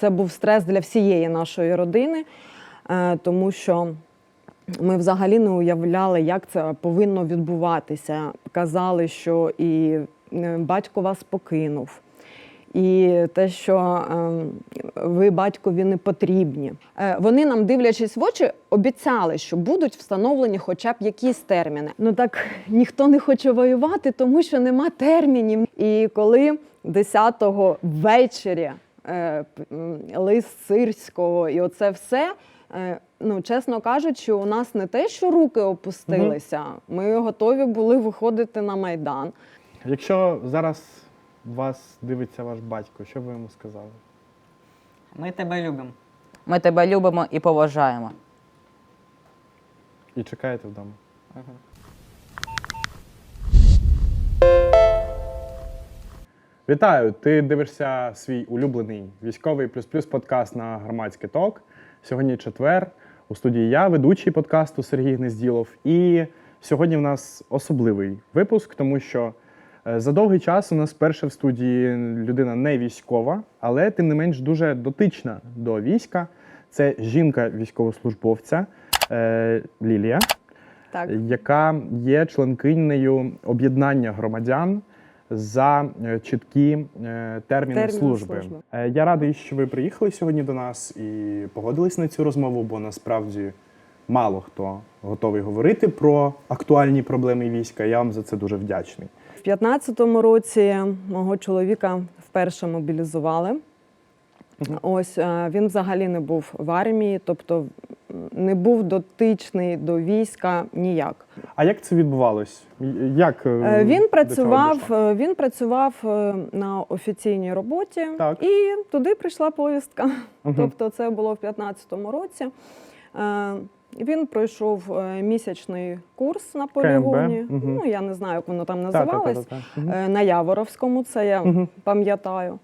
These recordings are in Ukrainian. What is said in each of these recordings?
Це був стрес для всієї нашої родини, е, тому що ми взагалі не уявляли, як це повинно відбуватися. Казали, що і е, батько вас покинув. І те, що е, ви батькові не потрібні. Е, вони нам, дивлячись в очі, обіцяли, що будуть встановлені хоча б якісь терміни. Ну так ніхто не хоче воювати, тому що нема термінів. І коли 10-го ввечері лист Сирського, і оце все. е, Ну, чесно кажучи, у нас не те, що руки опустилися, ми готові були виходити на майдан. Якщо зараз вас дивиться ваш батько, що ви йому сказали? Ми тебе любимо. Ми тебе любимо і поважаємо. І чекаєте вдома? Вітаю! Ти дивишся свій улюблений військовий плюс плюс подкаст на громадський ток. Сьогодні четвер. У студії я, ведучий подкасту Сергій Гнезділов. І сьогодні в нас особливий випуск, тому що е, за довгий час у нас перша в студії людина не військова, але тим не менш дуже дотична до війська. Це жінка військовослужбовця е, Лілія Так. яка є членкинею об'єднання громадян за е, чіткі е, терміни, Терміни служби. служби. Е, Я радий, що ви приїхали сьогодні до нас і погодились на цю розмову, бо насправді мало хто готовий говорити про актуальні проблеми війська. Я вам за це дуже вдячний. В 15-му році мого чоловіка вперше мобілізували. Ось е, він взагалі не був в армії, тобто не був дотичний до війська ніяк. А як це відбувалось? Як е, Е, Він працював, він працював на офіційній роботі, Так. і туди прийшла повістка. Мгм. Тобто, це було в 15-му році. Він пройшов місячний курс на полігоні. Мгм. Ну я не знаю, як воно там Та, та, та, називалось. та, та. Е, на Яворовському, це я Мгм. пам'ятаю.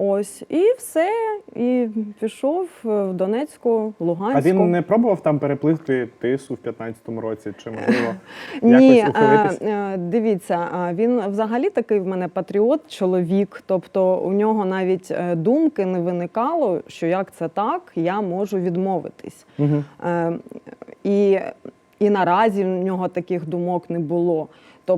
Ось і все. І пішов е, в Донецьку, Луганську. А він не пробував там переплисти тису в 15-му році, чи можливо якось ухилитись? е, е, дивіться, е, він взагалі такий в мене патріот, чоловік. Тобто у нього навіть е, думки не виникало, що як це так, я можу відмовитись. Е, І, і наразі в нього таких думок не було.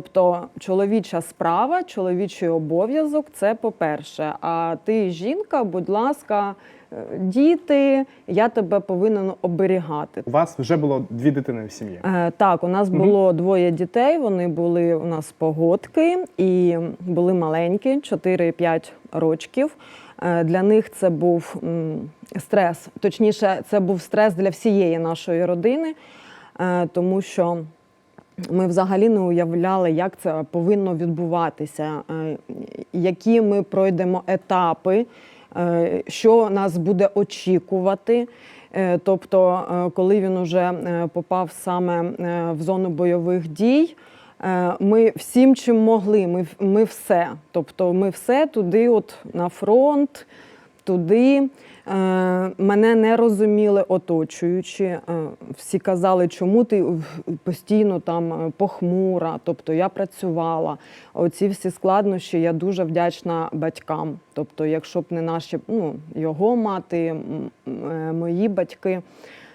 Тобто чоловіча справа, чоловічий обов'язок це по-перше. А ти жінка, будь ласка, е, діти, я тебе повинен оберігати. У вас вже було дві дитини в сім'ї. Е, Так, у нас було двоє дітей. Вони були у нас погодки і були маленькі, 4-5 рочків. Е, Для них це був м, стрес. Точніше, це був стрес для всієї нашої родини, е, тому що ми взагалі не уявляли, як це повинно відбуватися, е, які ми пройдемо етапи, е, що нас буде очікувати. Е, Тобто, коли він уже попав саме в зону бойових дій, ми всім, чим могли, ми, ми все. Тобто, ми все туди, от на фронт, туди. Е, Мене не розуміли оточуючі. Е, Всі казали, чому ти постійно там е, похмура. Тобто я працювала. Оці всі складнощі я дуже вдячна батькам. Тобто, якщо б не наші, ну, його мати, мої батьки.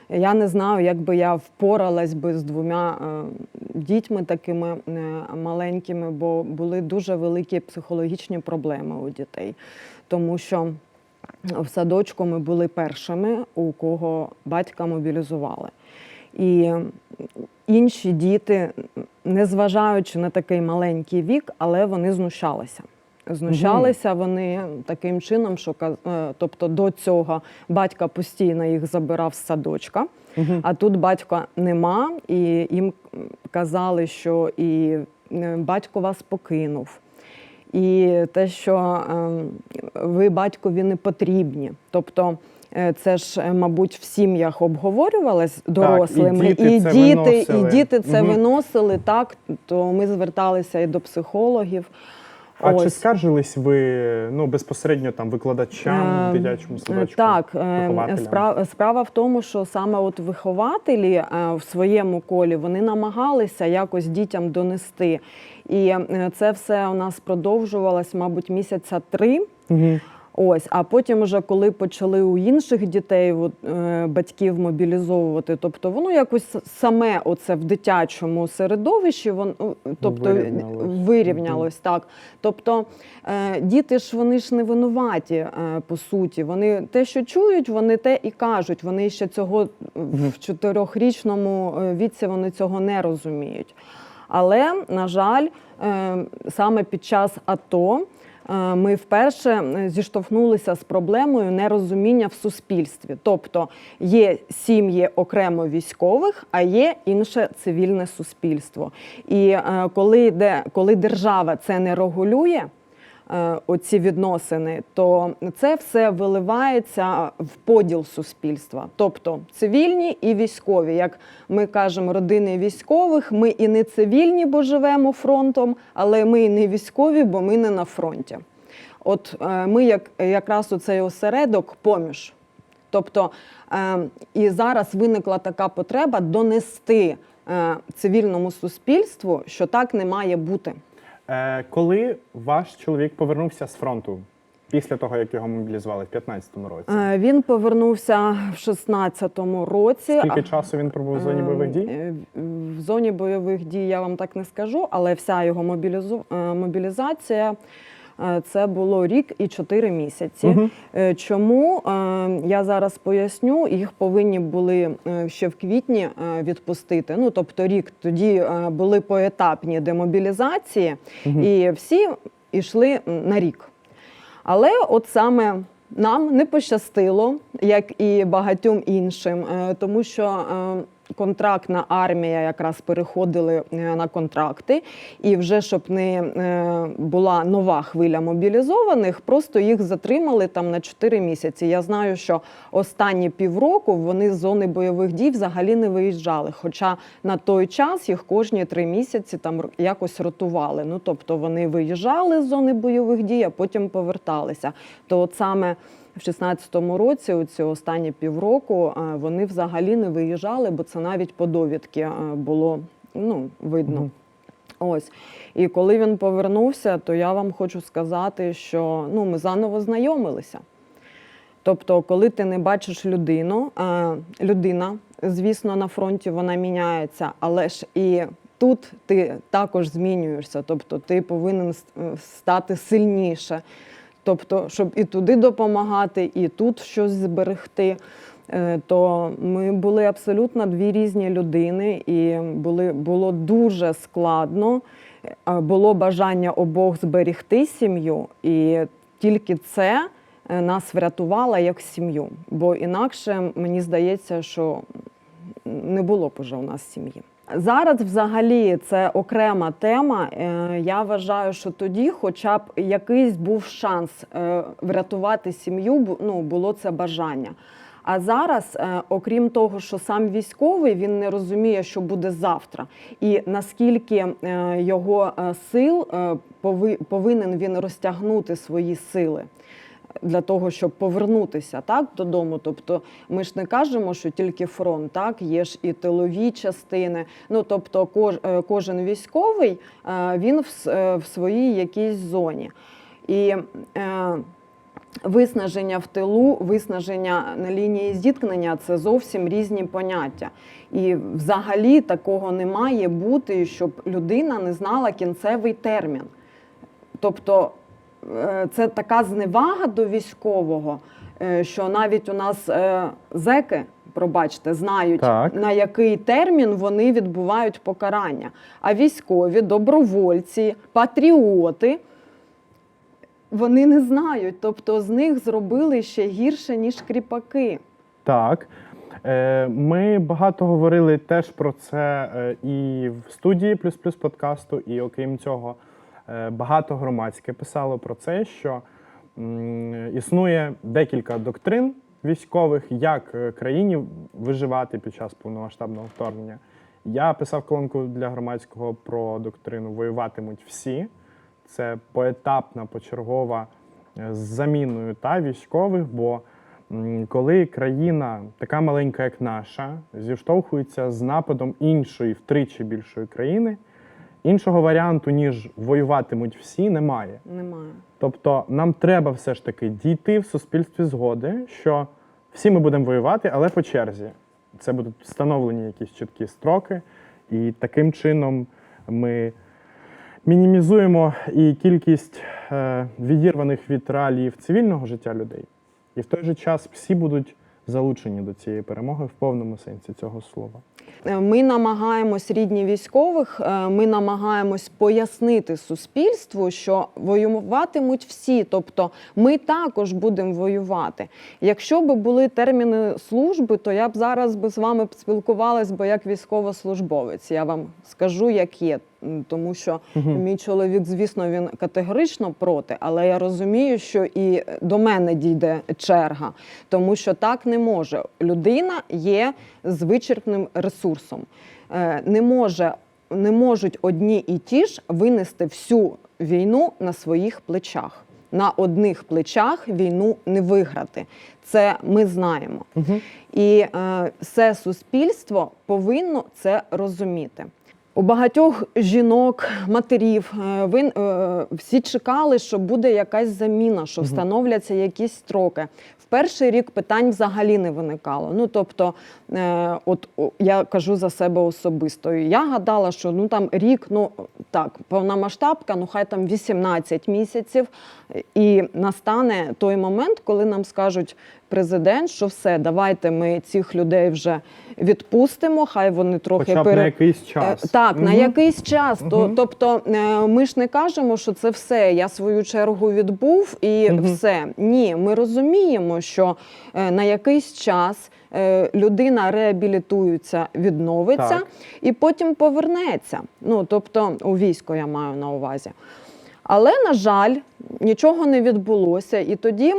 Я не знаю, як би я впоралась би з двома дітьми такими маленькими, бо були дуже великі психологічні проблеми у дітей. Тому що в садочку ми були першими, у кого батька мобілізували. І інші діти, незважаючи на такий маленький вік, але вони знущалися. Знущалися вони таким чином, що е, тобто до цього батька постійно їх забирав з садочка, а тут батька нема, і їм казали, що і е, батько вас покинув. І те, що е, ви батькові не потрібні. Тобто, е, це ж, е, мабуть, в сім'ях обговорювалось дорослими, і діти це діти, виносили. і діти це Мгм. виносили так. То ми зверталися і до психологів. А чи скаржились ви ну, безпосередньо там викладачам Е, в дитячому садочку? Так, е, справа, справа в тому, що саме от вихователі е, в своєму колі вони намагалися якось дітям донести. І е, це все у нас продовжувалось, мабуть, місяця три. Мгм. Ось, а потім, вже коли почали у інших дітей от, е, батьків мобілізовувати, тобто воно якось саме оце в дитячому середовищі, вон, ну, тобто Вирівнялось. вирівнялось так. Тобто е, діти ж вони ж не винуваті е, по суті. Вони те, що чують, вони те і кажуть. Вони ще цього в чотирьохрічному е, віці вони цього не розуміють. Але, на жаль, е, саме під час АТО е, ми вперше е, зіштовхнулися з проблемою нерозуміння в суспільстві. Тобто є сім'ї окремо військових, а є інше цивільне суспільство. І коли, йде, коли держава це не регулює, оці відносини, то це все виливається в поділ суспільства, тобто цивільні і військові. Як ми кажемо, родини військових, ми і не цивільні, бо живемо фронтом, але ми і не військові, бо ми не на фронті. От е, ми як якраз у цей осередок поміж. Тобто е, і зараз виникла така потреба донести е, цивільному суспільству, що так не має бути. Е, коли ваш чоловік повернувся з фронту після того, як його мобілізували в 15-му році? Е, Він повернувся в 16-му році. Скільки часу він пробув в зоні бойових дій? Е, В зоні бойових дій я вам так не скажу, але вся його мобілізу... е, мобілізація. Е, Це було рік і чотири місяці. Е, Чому Е, я зараз поясню, їх повинні були ще в квітні відпустити. Ну тобто рік тоді були поетапні демобілізації, і всі йшли на рік. Але от саме нам не пощастило, як і багатьом іншим, тому що контрактна армія якраз переходили е, на контракти, і вже щоб не е, була нова хвиля мобілізованих, просто їх затримали там на 4 місяці. Я знаю, що останні півроку вони з зони бойових дій взагалі не виїжджали. Хоча на той час їх кожні три місяці там якось ротували. Ну тобто вони виїжджали з зони бойових дій, а потім поверталися. То от саме в 16-му році, оці останні півроку, е, вони взагалі не виїжджали, бо це навіть по довідки е, було ну, видно. Ось. І коли він повернувся, то я вам хочу сказати, що ну, ми заново знайомилися. Тобто, коли ти не бачиш людину, е, людина, звісно, на фронті вона міняється, але ж і тут ти також змінюєшся. Тобто ти повинен стати сильніше. Тобто, щоб і туди допомагати, і тут щось зберегти. Е, То ми були абсолютно дві різні людини, і були, було дуже складно. Е, Було бажання обох зберегти сім'ю, і тільки це е, нас врятувало як сім'ю. Бо інакше мені здається, що не було б уже у нас сім'ї. Зараз, взагалі, це окрема тема. Е, Я вважаю, що тоді, хоча б якийсь був шанс е, врятувати сім'ю, ну було це бажання. А зараз, е, окрім того, що сам військовий він не розуміє, що буде завтра, і наскільки його сил повинен він розтягнути свої сили для того, щоб повернутися так додому. Тобто, ми ж не кажемо, що тільки фронт, так є ж і тилові частини. Ну тобто, кож, е, кожен військовий е, він в, е, в своїй якійсь зоні. І е, Виснаження в тилу, виснаження на лінії зіткнення це зовсім різні поняття. І взагалі такого не має бути, щоб людина не знала кінцевий термін. Тобто це така зневага до військового, е, що навіть у нас е, зеки, пробачте, знають, Так. на який термін вони відбувають покарання. А військові, добровольці, патріоти. Вони не знають, тобто з них зробили ще гірше, ніж кріпаки. Так. Е, Ми багато говорили теж про це е, і в студії плюс плюс подкасту, і окрім цього, е, багато громадське писало про це, що існує декілька доктрин військових, як е, країні виживати під час повномасштабного вторгнення. Я писав колонку для громадського про доктрину Воюватимуть всі. Це поетапна, почергова е, з заміною та військових. Бо коли країна, така маленька, як наша, зіштовхується з нападом іншої втричі більшої країни, іншого варіанту, ніж воюватимуть всі, немає. Немає. Тобто нам треба все ж таки дійти в суспільстві згоди, що всі ми будемо воювати, але по черзі. Це будуть встановлені якісь чіткі строки, і таким чином ми мінімізуємо і кількість е, відірваних від реаліїв цивільного життя людей. І в той же час всі будуть залучені до цієї перемоги в повному сенсі цього слова. Е, Ми намагаємось рідні військових, е, ми намагаємось пояснити суспільству, що воюватимуть всі, тобто ми також будемо воювати. Якщо б були терміни служби, то я б зараз би з вами спілкувалась бо як військовослужбовець. Я вам скажу, як є. Тому що мій чоловік, звісно, він категорично проти, але я розумію, що і до мене дійде черга, тому що так не може. Людина є з вичерпним ресурсом. Е, Не може. Не можуть одні і ті ж винести всю війну на своїх плечах. На одних плечах війну не виграти. Це ми знаємо. І е, все суспільство повинно це розуміти. У багатьох жінок, матерів е, ви, е, всі чекали, що буде якась заміна, що встановляться якісь строки. В перший рік питань взагалі не виникало. Ну тобто, е, от я кажу за себе особисто. Я гадала, що ну там рік, ну так, повномасштабка, ну хай там 18 місяців, і настане той момент, коли нам скажуть президент, що все, давайте ми цих людей вже відпустимо, хай вони трохи Хоча б пере- на якийсь час. Е, Так, на якийсь час. Мгм. тобто е, ми ж не кажемо, що це все. Я свою чергу відбув і Мгм. все. Ні, ми розуміємо, що е, на якийсь час е, людина реабілітується, відновиться Так. і потім повернеться. Ну тобто у військо я маю на увазі. Але, на жаль, нічого не відбулося. І тоді е,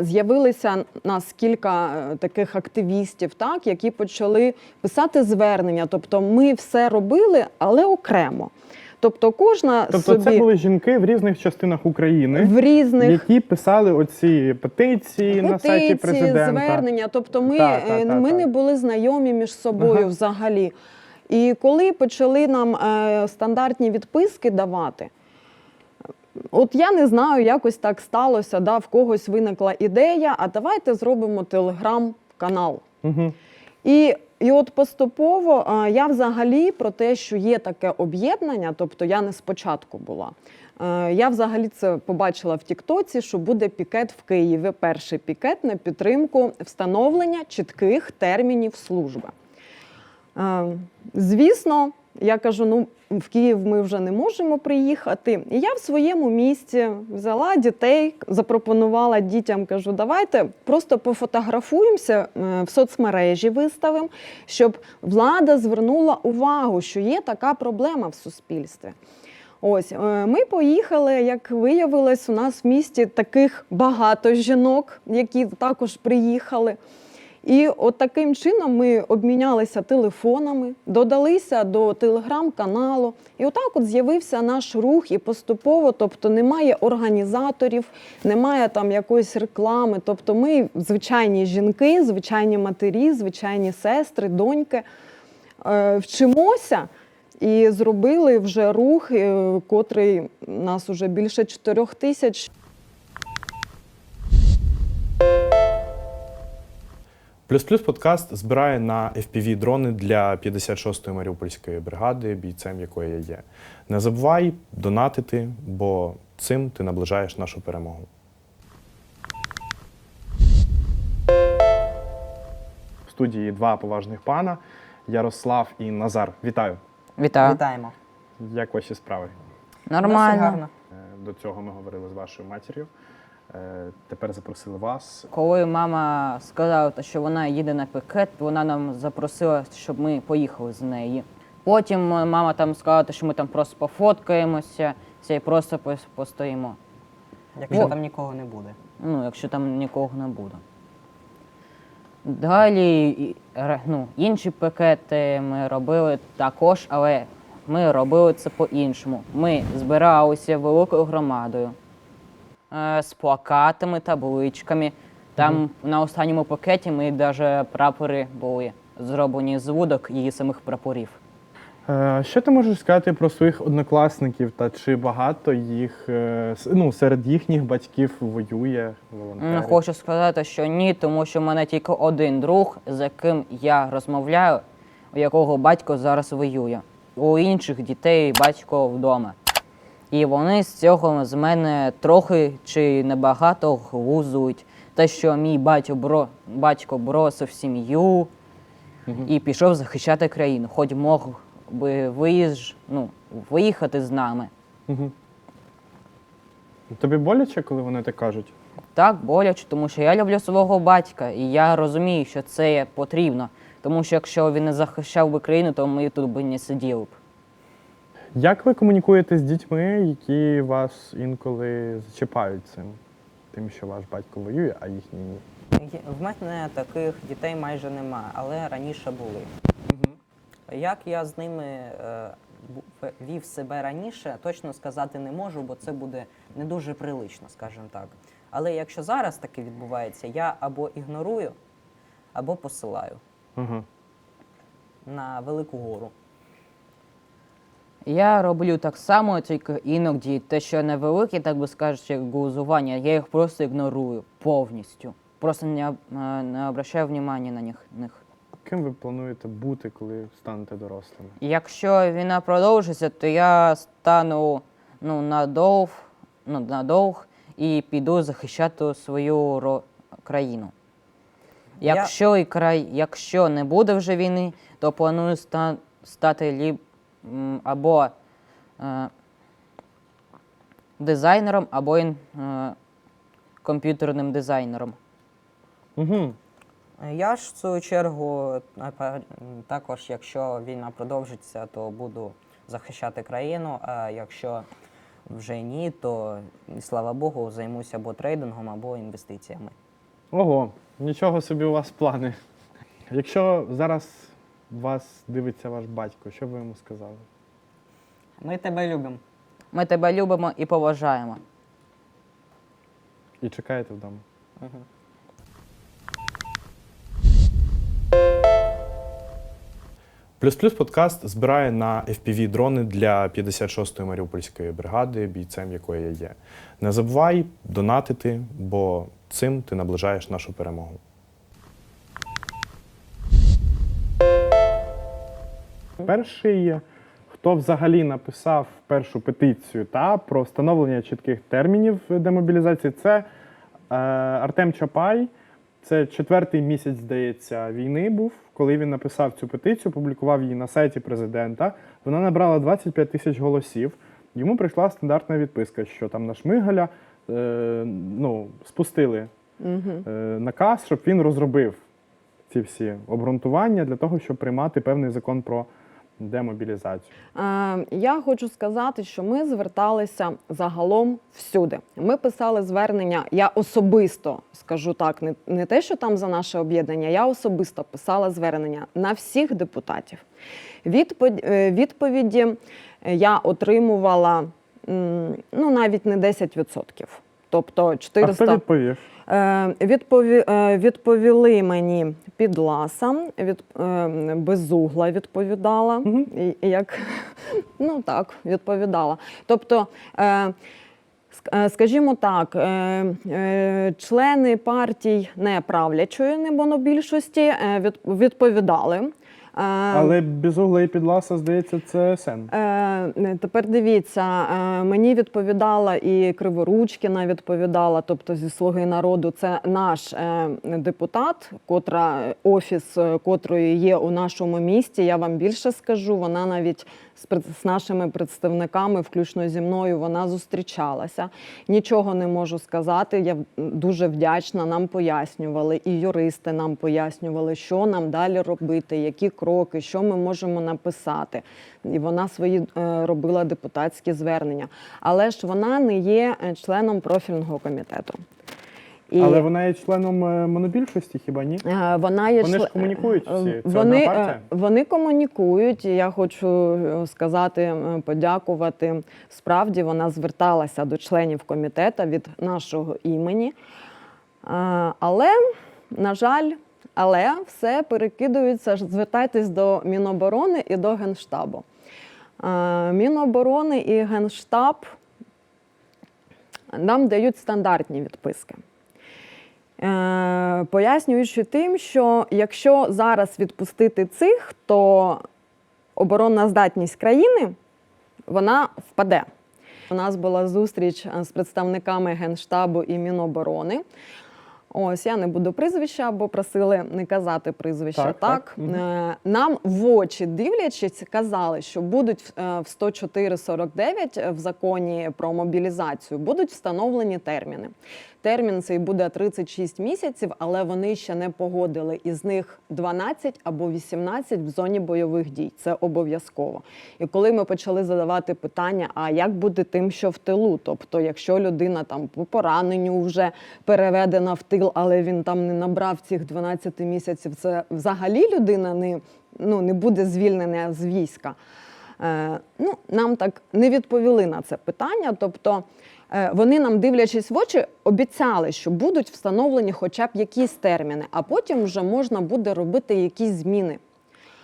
з'явилися нас кілька е, таких активістів, так, які почали писати звернення. Тобто ми все робили, але окремо. Тобто кожна Тобто собі це були жінки в різних частинах України, в різних які писали оці петиції, на сайті президента. звернення. Тобто ми, Так, так, е, так, ми так. не були знайомі між собою Ага. взагалі. І коли почали нам е, стандартні відписки давати, от я не знаю, якось так сталося, да, в когось виникла ідея, а давайте зробимо телеграм-канал. Угу. І, і от поступово а, я взагалі про те, що є таке об'єднання, тобто я не спочатку була. Я взагалі це побачила в Тіктоці, що буде пікет в Києві. Перший пікет на підтримку встановлення чітких термінів служби. Звісно, я кажу: ну в Київ ми вже не можемо приїхати. І я в своєму місті взяла дітей, запропонувала дітям, кажу, давайте просто пофотографуємося е, в соцмережі, виставимо, щоб влада звернула увагу, що є така проблема в суспільстві. Ось е, ми поїхали. Як виявилось, у нас в місті таких багато жінок, які також приїхали. І от таким чином ми обмінялися телефонами, додалися до телеграм-каналу. І отак от з'явився наш рух, і поступово, тобто немає організаторів, немає там якоїсь реклами. Тобто ми звичайні жінки, звичайні матері, звичайні сестри, доньки е, вчимося. І зробили вже рух, е, котрий нас уже більше чотирьох тисяч. Плюс плюс подкаст збирає на fpv дрони для 56-ї Маріупольської бригади, бійцем якої я є. Не забувай донатити, бо цим ти наближаєш нашу перемогу. В студії два поважних пана Ярослав і Назар. Вітаю! Вітаю. Вітаємо. Як ваші справи? Нормально. Е, До цього ми говорили з вашою матір'ю. Е, Тепер запросили вас. Коли мама сказала, що вона їде на пікет, вона нам запросила, щоб ми поїхали з неї. Потім е, мама там сказала, що ми там просто пофоткаємося і просто постоїмо. Якщо О. там нікого не буде. Ну, якщо там нікого не буде. Далі ну, інші пакети ми робили також, але ми робили це по-іншому. Ми збиралися великою громадою з плакатами, табличками. Там на останньому пакеті ми навіть прапори були зроблені з вудок і самих прапорів. Е, Що ти можеш сказати про своїх однокласників та чи багато їх е, ну, серед їхніх батьків воює М, волонтерів? Хочу сказати, що ні, тому що в мене тільки один друг, з яким я розмовляю, у якого батько зараз воює. У інших дітей батько вдома. І вони з цього з мене трохи чи небагато глузують. Те, що мій батько, бро, батько бросив сім'ю і пішов захищати країну, хоч мог би виїж, ну, виїхати з нами. Мгм. Тобі боляче, коли вони так кажуть? Так, боляче, тому що я люблю свого батька, і я розумію, що це потрібно. Тому що якщо він не захищав би країну, то ми тут би не сиділи б. Як ви комунікуєте з дітьми, які вас інколи зачіпають цим? Тим, що ваш батько воює, а їхній ні? В мене таких дітей майже немає, але раніше були. Як я з ними е, вів себе раніше, точно сказати не можу, бо це буде не дуже прилично, скажімо так. Але якщо зараз таке відбувається, я або ігнорую, або посилаю Ага. на велику гору. Я роблю так само, тільки іноді те, що невелике, так би скажучи, глузування, я їх просто ігнорую повністю. Просто не, об- е, не обращаю внимання на них. них. Ким ви плануєте бути, коли станете дорослими? Якщо війна продовжиться, то я стану ну, надовг, ну, надовг і піду захищати свою ро- країну. Я- Якщо, і край, якщо не буде вже війни, то планую ста, стати ліб, м, або е, дизайнером, або е, комп'ютерним дизайнером. Угу. Я ж в свою чергу також, якщо війна продовжиться, то буду захищати країну. А якщо вже ні, то слава Богу, займуся або трейдингом, або інвестиціями. Ого, нічого собі у вас плани. Якщо зараз вас дивиться ваш батько, що б ви йому сказали? Ми тебе любимо. Ми тебе любимо і поважаємо. І чекаєте вдома? Мгм. Плюс-плюс подкаст збирає на FPV дрони для 56-ї Маріупольської бригади, бійцем якої я є. Не забувай донатити, бо цим ти наближаєш нашу перемогу. Перший, хто взагалі написав першу петицію та про встановлення чітких термінів демобілізації, це е, Артем Чапай. Це четвертий місяць, здається, війни був, коли він написав цю петицію, публікував її на сайті президента. Вона набрала 25 тисяч голосів. Йому прийшла стандартна відписка, що там на Шмигаля е, ну, спустили е, наказ, щоб він розробив ці всі обґрунтування для того, щоб приймати певний закон про демобілізацію. Е, Я хочу сказати, що ми зверталися загалом всюди. Ми писали звернення. Я особисто скажу так, не, не те, що там за наше об'єднання. Я особисто писала звернення на всіх депутатів. Відпо- е, Відповіді я отримувала ну навіть не 10%. Тобто А хто відповів? Е, е, Відповіли мені Підласа, від... е, Безугла відповідала, як ну так, відповідала. Тобто, ск- скажімо так, члени партій не правлячої не монобільшості е, відповідали. Але Безугла і Підласа, здається, це СН. Е, тепер дивіться, е, мені відповідала і Криворучкіна відповідала, тобто зі слуги народу, це наш е, депутат, котра офіс котрої є у нашому місті. Я вам більше скажу. Вона навіть з, нашими представниками, включно зі мною, вона зустрічалася. Нічого не можу сказати. Я дуже вдячна. Нам пояснювали, і юристи нам пояснювали, що нам далі робити, які кроки, що ми можемо написати. І вона свої е, робила депутатські звернення. Але ж вона не є е, членом профільного комітету. І... Але вона є членом е, монобільшості, хіба ні? Вона є Вони ж комунікують всі. Це Вони, одна партія? вони комунікують. Я хочу сказати, подякувати. Справді вона зверталася до членів комітету від нашого імені. Але, на жаль, але все перекидується. Звертайтесь до Міноборони і до Генштабу. Міноборони і Генштаб нам дають стандартні відписки. Е, Пояснюючи тим, що якщо зараз відпустити цих, то оборонна здатність країни вона впаде. У нас була зустріч е, з представниками Генштабу і Міноборони. Ось я не буду прізвища, бо просили не казати прізвища. Так, Так, так. Е, нам в очі дивлячись, казали, що будуть е, в 104.49 в законі про мобілізацію будуть встановлені терміни. Термін цей буде 36 місяців, але вони ще не погодили. Із них 12 або 18 в зоні бойових дій. Це обов'язково. І коли ми почали задавати питання: а як буде тим, що в тилу? Тобто, якщо людина там по пораненню вже переведена в тил, але він там не набрав цих 12 місяців, це взагалі людина не, ну, не буде звільнена з війська. Е, ну, нам так не відповіли на це питання. Тобто е, вони нам, дивлячись в очі, обіцяли, що будуть встановлені хоча б якісь терміни, а потім вже можна буде робити якісь зміни.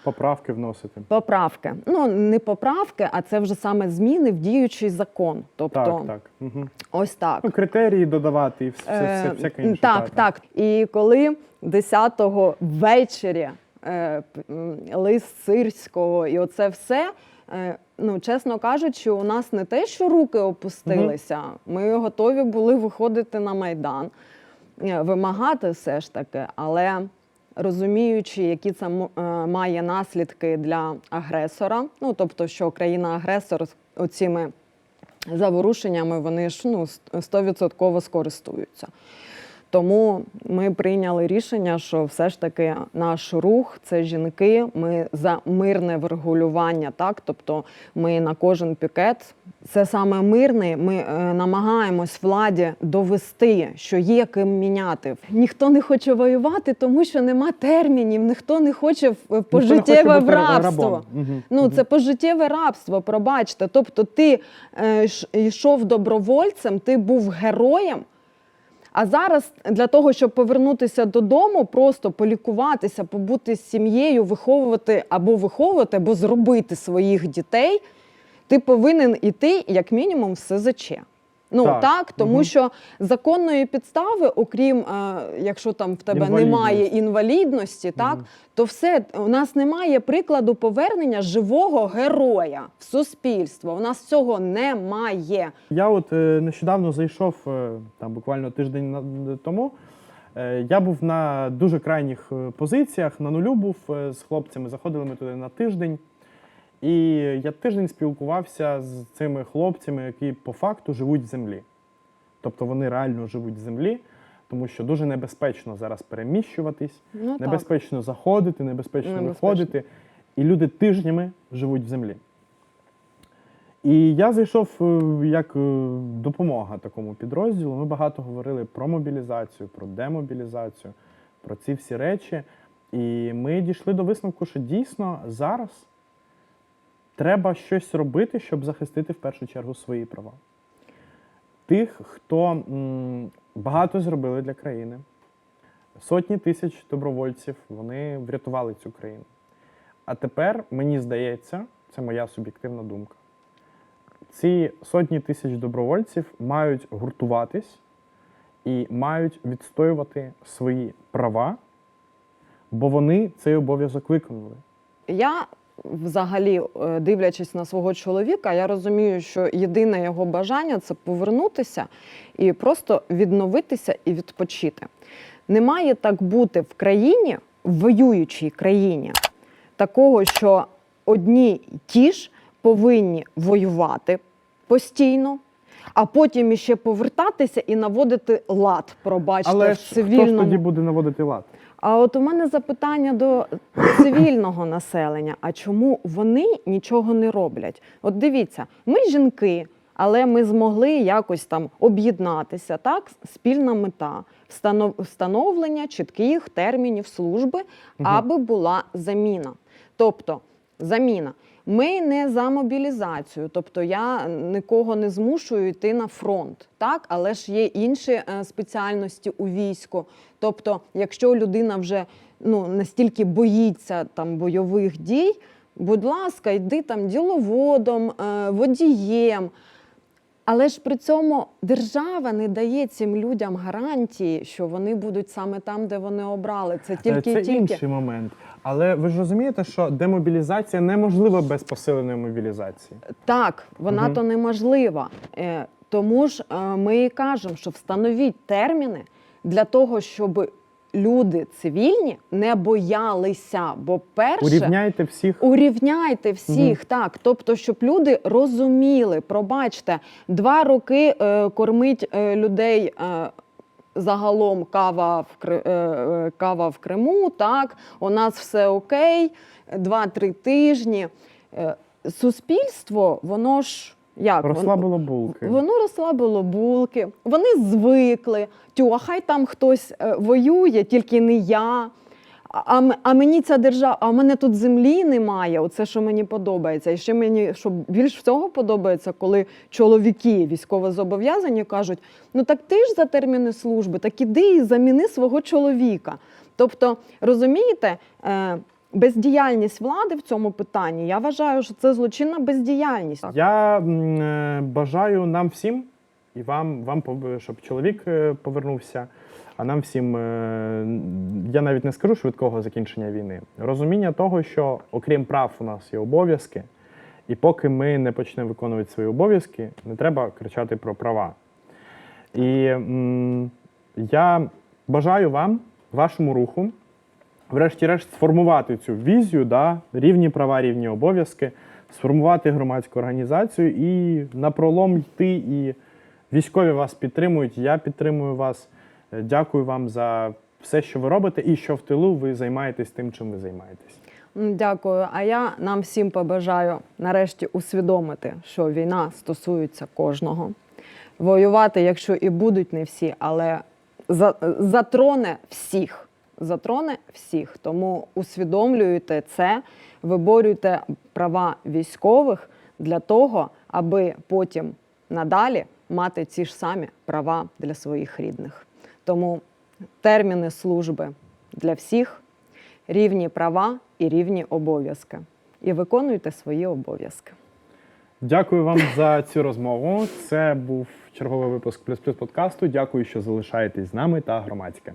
Поправки вносити. Поправки. Ну, не поправки, а це вже саме зміни в діючий закон. Тобто, Так, так. Угу. ось так. Ну, критерії додавати і все, все, Е, всяке інше. Так, так. І коли 10-го ввечері е, лист Сирського і оце все. Е, Ну, чесно кажучи, у нас не те, що руки опустилися. Ми готові були виходити на майдан, е, вимагати все ж таки, але розуміючи, які це е, має наслідки для агресора, ну тобто, що країна-агресор оціми заворушеннями вони ж ну, стовідсотково скористуються. Тому ми прийняли рішення, що все ж таки наш рух це жінки. Ми за мирне врегулювання, так тобто ми на кожен пікет. Це саме мирний. Ми е, намагаємось владі довести, що є ким міняти. Ніхто не хоче воювати, тому що нема термінів. Ніхто не хоче в- пожиттєве бути рабство. Мгм, Ну, мгм. це пожиттєве рабство, пробачте. Тобто, ти е, йшов добровольцем, ти був героєм. А зараз для того, щоб повернутися додому, просто полікуватися, побути з сім'єю, виховувати або виховувати, або зробити своїх дітей, ти повинен іти як мінімум в СЗЧ. Ну Так. так, тому Мгм. що законної підстави, окрім е, якщо там в тебе немає Інвалідності. інвалідності, так то все у нас немає прикладу повернення живого героя в суспільство. У нас цього немає. Я от е, нещодавно зайшов, е, там буквально тиждень тому. Е, я був на дуже крайніх е, позиціях, на нулю був е, з хлопцями. Заходили ми туди на тиждень. І я тиждень спілкувався з цими хлопцями, які по факту живуть в землі. Тобто вони реально живуть в землі, тому що дуже небезпечно зараз переміщуватись, Ну так. небезпечно заходити, небезпечно, Небезпечно. виходити. І люди тижнями живуть в землі. І я зайшов е, як е, допомога такому підрозділу. Ми багато говорили про мобілізацію, про демобілізацію, про ці всі речі. І ми дійшли до висновку, що дійсно зараз треба щось робити, щоб захистити в першу чергу свої права. Тих, хто м, багато зробили для країни, сотні тисяч добровольців, вони врятували цю країну. А тепер, мені здається, це моя суб'єктивна думка. Ці сотні тисяч добровольців мають гуртуватись і мають відстоювати свої права, бо вони цей обов'язок виконали. Я взагалі, е, дивлячись на свого чоловіка, я розумію, що єдине його бажання це повернутися і просто відновитися і відпочити. Не має так бути в країні, в воюючій країні, такого, що одні ті ж повинні воювати постійно. А потім іще повертатися і наводити лад, пробачте, Але в ж хто ж тоді буде наводити лад? А от у мене запитання до цивільного населення: а чому вони нічого не роблять? От дивіться, ми жінки, але ми змогли якось там об'єднатися, так? Спільна мета встановлення чітких термінів служби, аби була заміна. Тобто, заміна. Ми не за мобілізацію, тобто я нікого не змушую йти на фронт, так але ж є інші е, спеціальності у війську. Тобто, якщо людина вже ну настільки боїться там бойових дій, Будь ласка, йди там діловодом, е, водієм. Але ж при цьому держава не дає цим людям гарантії, що вони будуть саме там, де вони обрали. Це тільки Е, Це тільки інший момент. Але ви ж розумієте, що демобілізація неможлива без посиленої мобілізації. Так, вона Мгм. то неможлива. Е, Тому ж е, ми і кажемо, що встановіть терміни для того, щоб люди цивільні не боялися. Бо перше Урівняйте всіх. урівняйте всіх, так. Тобто, щоб люди розуміли, пробачте, два роки е, кормить е, людей. Е, Загалом кава в е, е, кава в Криму, так у нас все окей, два-три тижні. Е, Суспільство, воно ж як Розслабило булки. Воно розслабило булки, вони звикли. Тю, а хай там хтось е, воює, тільки не я. А, а мені ця держава, а в мене тут землі немає. Оце що мені подобається. І ще мені що більш всього подобається, коли чоловіки військовозобов'язані кажуть: ну так ти ж за терміни служби, так іди і заміни свого чоловіка. Тобто, розумієте, е, бездіяльність влади в цьому питанні, я вважаю, що це злочинна бездіяльність. Я е, бажаю нам всім, і вам, вам щоб чоловік е, повернувся. А нам всім, е, я навіть не скажу швидкого закінчення війни. Розуміння того, що окрім прав у нас є обов'язки, і поки ми не почнемо виконувати свої обов'язки, не треба кричати про права. І м, я бажаю вам, вашому руху, врешті-решт, сформувати цю візію, да, рівні права, рівні обов'язки, сформувати громадську організацію і напролом йти. І військові вас підтримують, я підтримую вас. Е, Дякую вам за все, що ви робите, і що в тилу ви займаєтесь тим, чим ви займаєтесь. Дякую. А я нам всім побажаю нарешті усвідомити, що війна стосується кожного. Воювати, якщо і будуть не всі, але за- затроне всіх. Затроне всіх. Тому усвідомлюйте це, виборюйте права військових для того, аби потім надалі мати ці ж самі права для своїх рідних. Тому терміни служби для всіх рівні права і рівні обов'язки. І виконуйте свої обов'язки. Дякую вам за цю розмову. Це був черговий випуск Плюс Плюс подкасту. Дякую, що залишаєтесь з нами та громадське.